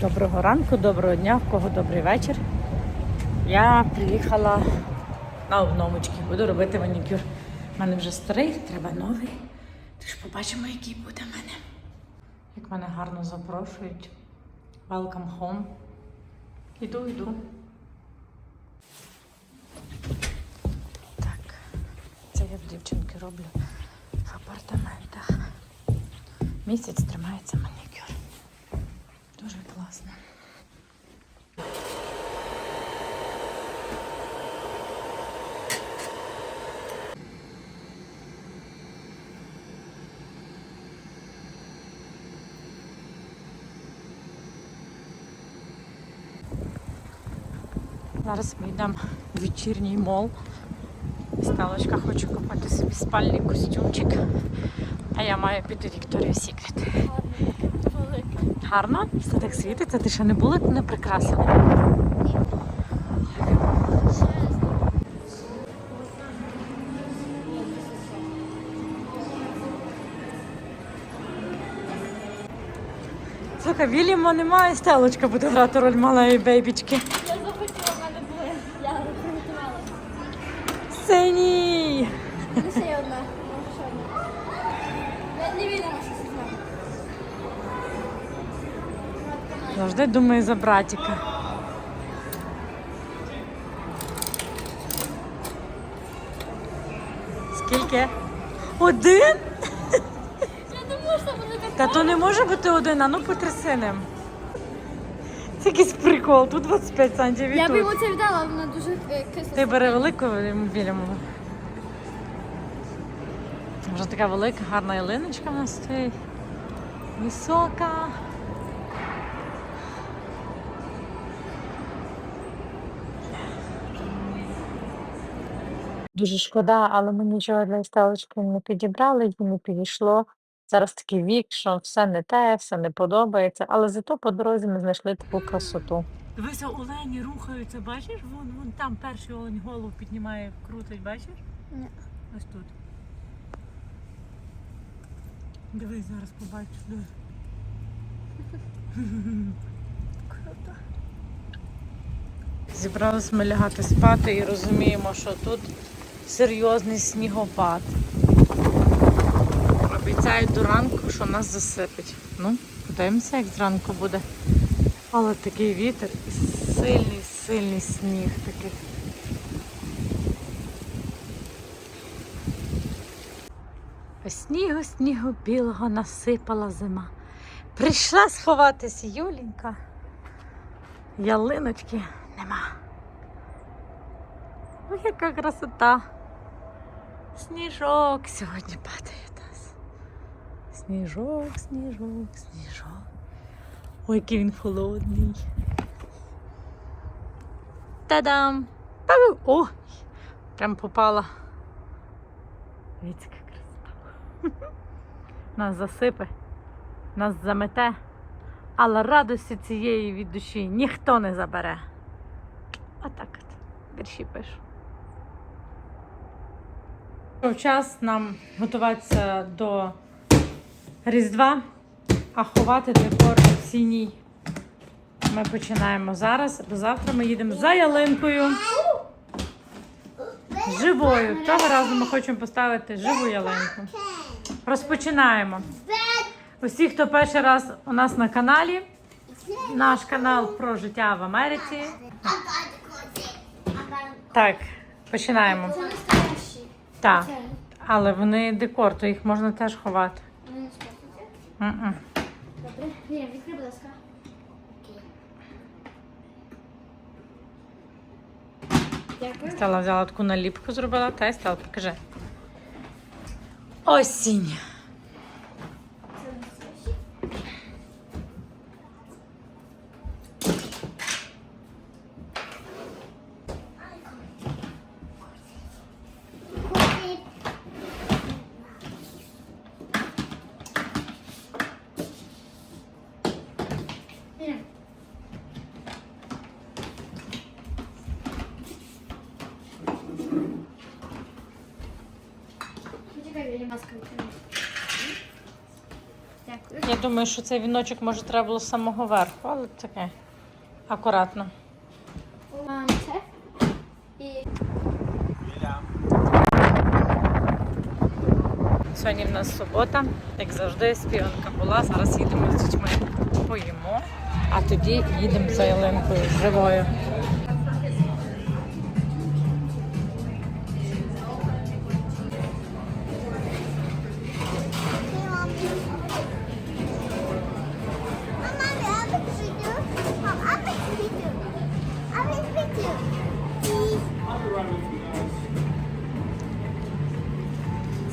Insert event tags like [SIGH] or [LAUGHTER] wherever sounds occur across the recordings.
Доброго ранку, доброго дня, в кого добрий вечір. Я приїхала на обновочки, буду робити манікюр. У мене вже старий, треба новий. Тож побачимо, який буде в мене. Як мене гарно запрошують. Welcome home. Іду, йду. Так, це я в дівчинки роблю в апартаментах. Місяць тримається манікюр. Дуже класно. Зараз ми йдемо в вечірній мол. Сталочка хоче купити собі спальний костюмчик. А я маю піти Вікторія Сікрет. Гарно? Все так світиться, ти ще не була не прикрасена. Слухай, Вільяма немає, стелочка буде грати роль малої бейбічки. Я захотіла, в мене були. Я приготувала. Синій! Ну, ще одна. Завжди думаю за братіка. Скільки? Один? Та то не може бути один, а ну потряси ним. Це якийсь прикол, тут 25 сантів і Я б тут. йому це віддала, але вона дуже е, кисла. Ти бери велику біля мого. Вже така велика, гарна ялиночка в нас стоїть. Висока. Дуже шкода, але ми нічого для сталочки не підібрали, їй не підійшло. Зараз такий вік, що все не те, все не подобається, але зато по дорозі ми знайшли таку красоту. Дивися, олені рухаються, бачиш? Вон, вон там перший олень голову піднімає, крутить, бачиш? Ні. Ось тут. Дивись, зараз побачиш. Дивись. Круто. Зібрались ми лягати спати і розуміємо, що тут серйозний снігопад. Обіцяють до ранку, що нас засипить. Ну, подивимося, як зранку буде. Але такий вітер і сильний, сильний сніг такий. Снігу, снігу білого насипала зима. Прийшла сховатись Юленька. Ялиночки нема. Ой, яка красота. Сніжок сьогодні падає нас. Сніжок, сніжок, сніжок. Ой, який він холодний. Та-дам! Ой! Прям попала. Дивіться, яка красота. [LAUGHS] Нас засипе, нас замете, але радості цієї від душі ніхто не забере. Отак от. Вірші пишу. Час нам готуватися до Різдва, а ховати декор осінній. Ми починаємо зараз, бо завтра ми їдемо за ялинкою. Живою. Того разу ми хочемо поставити живу ялинку. Розпочинаємо. Усі, хто перший раз у нас на каналі, наш канал про життя в Америці. Так, починаємо. Так, Це. але вони декор, то їх можна теж ховати. Вони не спортуються. Добре. Віря, відкрий, будь ласка. Дякую. Стала взяла таку наліпку, зробила, та й стала, покажи. Осінь. Дякую. Я думаю, що цей віночок може треба було з самого верху, але таке акуратно. Це. І Сьогодні в нас субота, як завжди, співанка була. Зараз їдемо з дітьми поїмо, а тоді їдемо за ялинкою живою.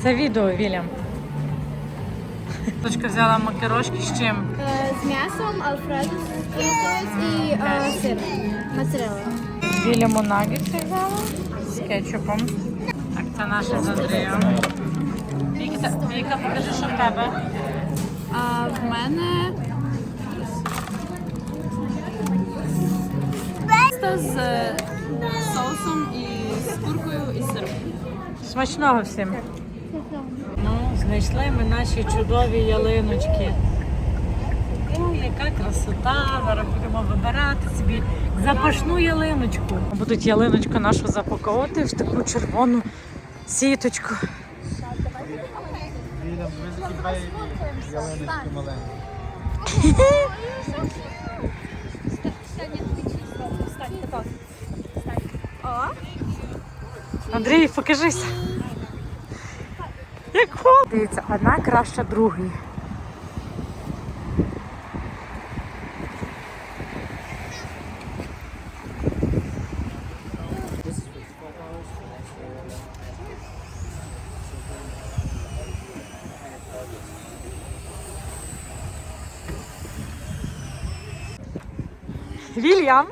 Це відео, Вільям. Дочка взяла макарошки з чим? Е, з м'ясом, алфредо і е, сир. Моцарелла. Вільяму нагетси взяла з кетчупом. Так, це наше з Андрієм. Віка, покажи, що в тебе. А в мене Паста з е, соусом і з куркою і сиром. Смачного всім. Ну, знайшли ми наші чудові ялиночки. О, яка красота! Зараз будемо вибирати собі запашну ялиночку. Будуть ялиночку нашу запаковувати в таку червону сіточку. Ялиночки маленькі. Андрій, покажися. Як холодно. Дивіться, одна краща другої. Вільям.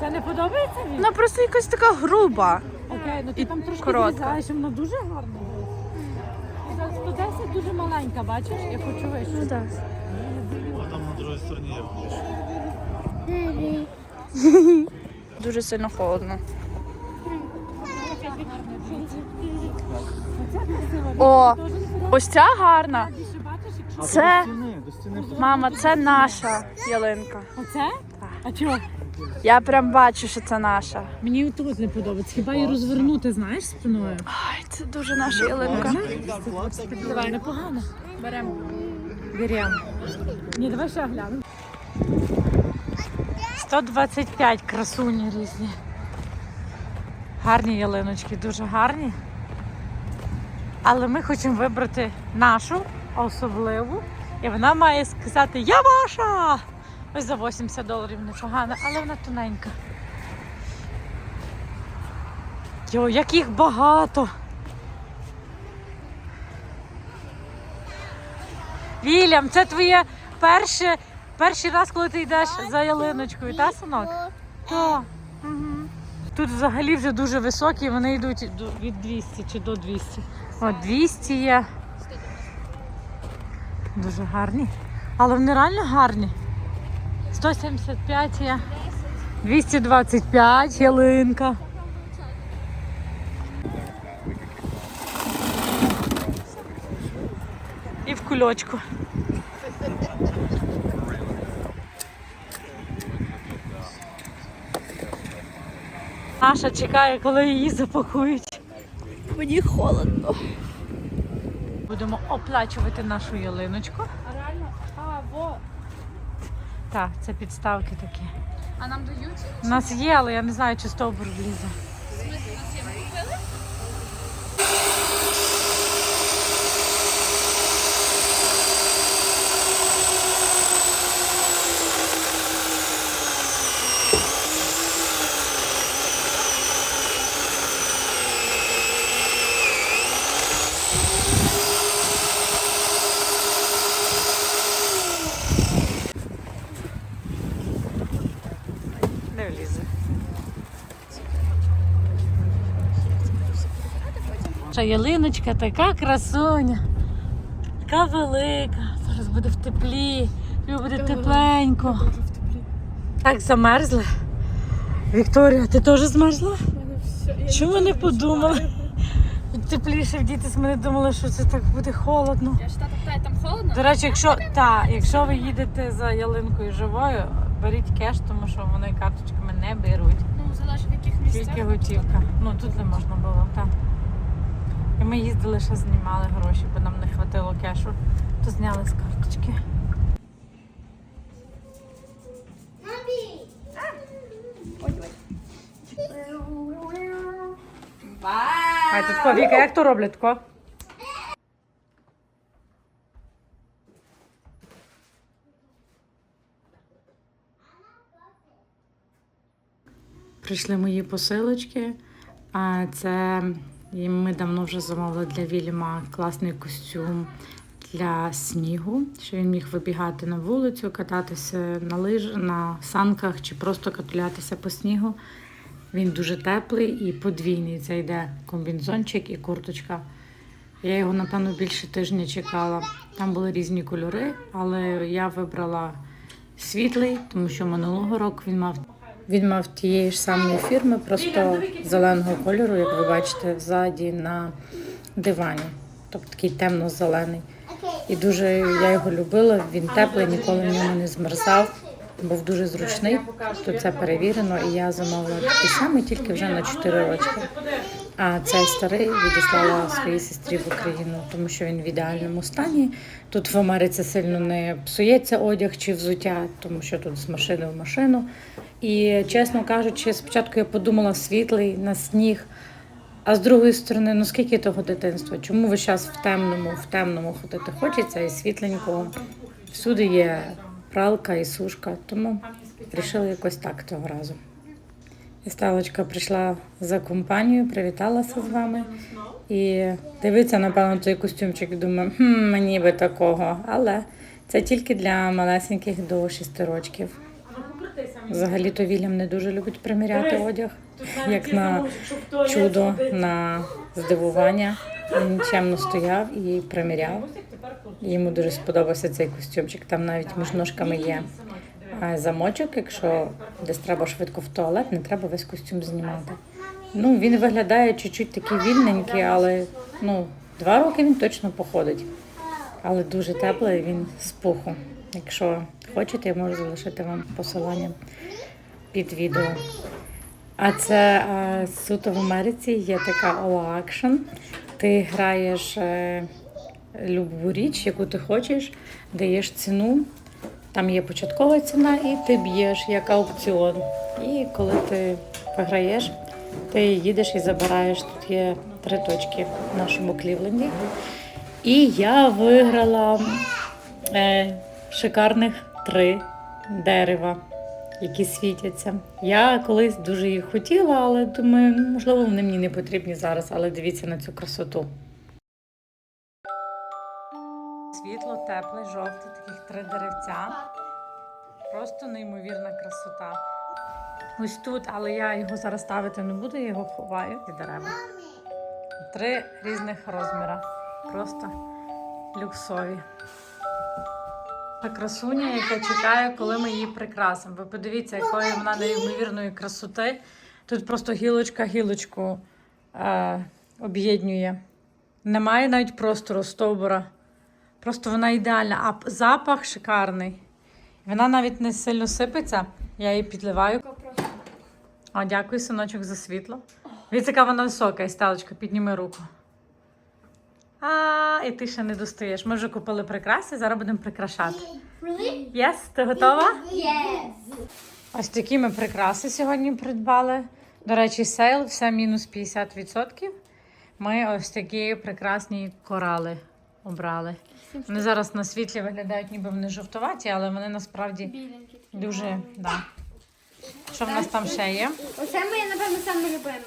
Це не подобається Вільям? Вона просто якась така груба. Окей, ну ти І там трошки зрізаєш, вона дуже гарна. І 110 дуже маленька, бачиш? Я хочу вищу. Ну так. А там на другій стороні є більше. Дуже сильно холодно. О, ось ця гарна. Більше бачиш, якщо Це, До стіни, до стіни. мама, це наша ялинка. оце? А чого? Я прям бачу, що це наша. Мені тут не подобається. Хіба її розвернути, знаєш, спиною? Ай, це дуже наша ялинка. Давай, непогано. Беремо. Беремо. Ні, давай ще глянемо. 125 красуні різні. Гарні ялиночки, дуже гарні. Але ми хочемо вибрати нашу особливу. І вона має сказати Я ваша! Ось за 80 доларів непогано, але вона тоненька. Йо, як їх багато! Вільям, це твоє перше, перший раз, коли ти йдеш за ялиночкою, та, синок? Так. Угу. Тут взагалі вже дуже високі, вони йдуть від 200 чи до 200. От 200 є. Дуже гарні. Але вони реально гарні. 175 є. 225 ялинка. І в кульочку. Наша чекає, коли її запакують. Мені холодно. Будемо оплачувати нашу ялиночку. А реально? А, во. Так, це підставки такі. А нам дають? У нас є, але я не знаю, чи стовбур влізе. Не влізе. Наша ялиночка така красуня, така велика. Зараз буде в теплі. Буде тепленько. Так замерзли. Вікторія, ти теж змерзла? Чому не подумали? Тепліше вдітись, ми не думали, що це так буде холодно. Я ж тата питає, там холодно? До речі, якщо та, якщо ви їдете за ялинкою живою, беріть кеш, тому що вони карточками не беруть. Ну, залежить в яких місцях. Тільки готівка. Ну тут не можна було, так. І ми їздили, ще знімали гроші, бо нам не хватило кешу, то зняли з карточки. А тут ко, Віка, як то роблять тако? Прийшли мої посилочки. А це і ми давно вже замовили для Вільяма класний костюм для снігу, що він міг вибігати на вулицю, кататися на лиж, на санках чи просто катулятися по снігу. Він дуже теплий і подвійний. Це йде комбінзончик і курточка. Я його, напевно, більше тижня чекала. Там були різні кольори, але я вибрала світлий, тому що минулого року він мав. Він мав тієї ж самої фірми, просто зеленого кольору, як ви бачите, ззаді на дивані. Тобто такий темно-зелений. І дуже я його любила. Він теплий, ніколи в ньому не змерзав. Був дуже зручний, то це перевірено, і я замовила такий самий, тільки вже на 4 роки. А цей старий відіслала своїй сестрі в Україну, тому що він в ідеальному стані. Тут в Америці сильно не псується одяг чи взуття, тому що тут з машини в машину. І чесно кажучи, спочатку я подумала світлий на сніг. А з другої сторони, ну скільки того дитинства? Чому ви зараз в темному, в темному ходити? Хочеться і світленького. Всюди є пралка і сушка, тому вирішили якось так того разу. І Сталочка прийшла за компанію, привіталася з вами і дивиться, напевно, той костюмчик і думає, хм, мені би такого. Але це тільки для малесеньких до 6 років. Взагалі-то Вільям не дуже любить приміряти одяг, як на чудо, на здивування. Він чемно стояв і приміряв. Йому дуже сподобався цей костюмчик. Там навіть між ножками є замочок. Якщо десь треба швидко в туалет, не треба весь костюм знімати. Ну, він виглядає чуть-чуть такий вільненький, але ну, два роки він точно походить. Але дуже теплий, він з пуху. Якщо хочете, я можу залишити вам посилання під відео. А це е, суто в Америці є така All Action. Ти граєш е, любу річ, яку ти хочеш, даєш ціну. Там є початкова ціна, і ти б'єш як аукціон. І коли ти виграєш, ти їдеш і забираєш. Тут є три точки в нашому Клівленді. І я виграла е, шикарних три дерева, які світяться. Я колись дуже їх хотіла, але думаю, ну, можливо, вони мені не потрібні зараз, але дивіться на цю красоту. Світло, тепле, жовте, таких три деревця. Просто неймовірна красота. Ось тут, але я його зараз ставити не буду, я його ховаю. Ці дерева. Три різних розміра. Просто люксові. Та красуня, яка чекає, коли ми її прикрасимо. Ви подивіться, якої вона неймовірної красоти. Тут просто гілочка гілочку е, об'єднує. Немає навіть простору стовбура. Просто вона ідеальна, а запах шикарний. Вона навіть не сильно сипеться. Я її підливаю. О, дякую, синочок, за світло. Яка вона висока, і сталочка, підніми руку. А, і ти ще не достаєш. Ми вже купили прикраси, зараз будемо прикрашати. Really? Єс, ти готова? Yes. Ось такі ми прикраси сьогодні придбали. До речі, сейл, все мінус 50%. Ми ось такі прекрасні корали обрали. Вони зараз на світлі виглядають, ніби вони жовтуваті, але вони насправді Біленькі. дуже. Да. Що в нас там ще є? Оце моє, напевно, саме любиме.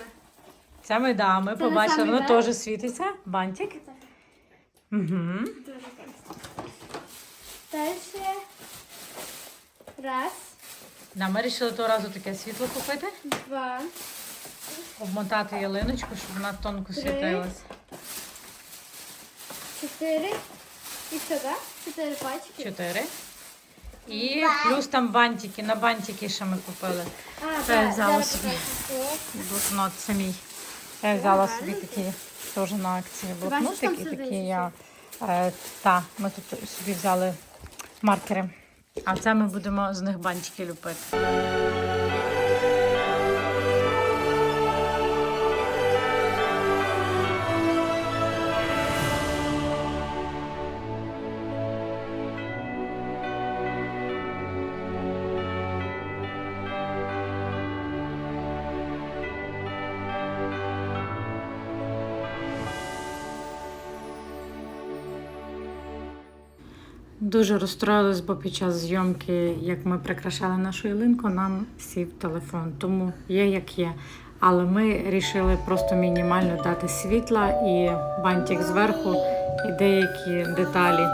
Це ми да, ми Це побачили, воно да? теж світиться. Бантик. Угу. Дуже класно. Далі. Раз, Да, ми вирішили того разу таке світло купити, два, обмотати ялиночку, щоб вона тонко світилась. Чотири. І все, так? Чотири пачки. Чотири. І плюс там бантики. На бантики ще ми купили. Це я взяла собі блокнот самій. Я взяла собі такі теж на акції блокнотик і такі я. Е, та, ми тут собі взяли маркери. А це ми будемо з них бантики ліпити. Дуже розстроїлись, бо під час зйомки, як ми прикрашали нашу ялинку, нам сів телефон. Тому є як є. Але ми вирішили просто мінімально дати світла і бантик зверху, і деякі деталі.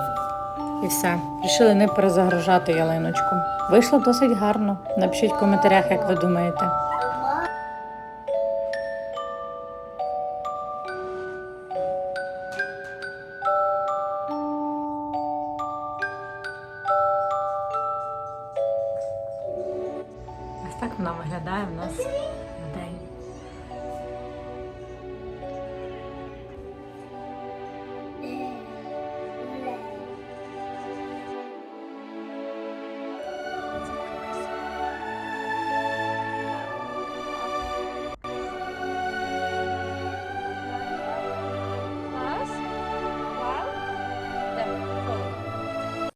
І все. Рішили не перезагружати ялиночку. Вийшло досить гарно. Напишіть в коментарях, як ви думаєте. Так вона виглядає в нас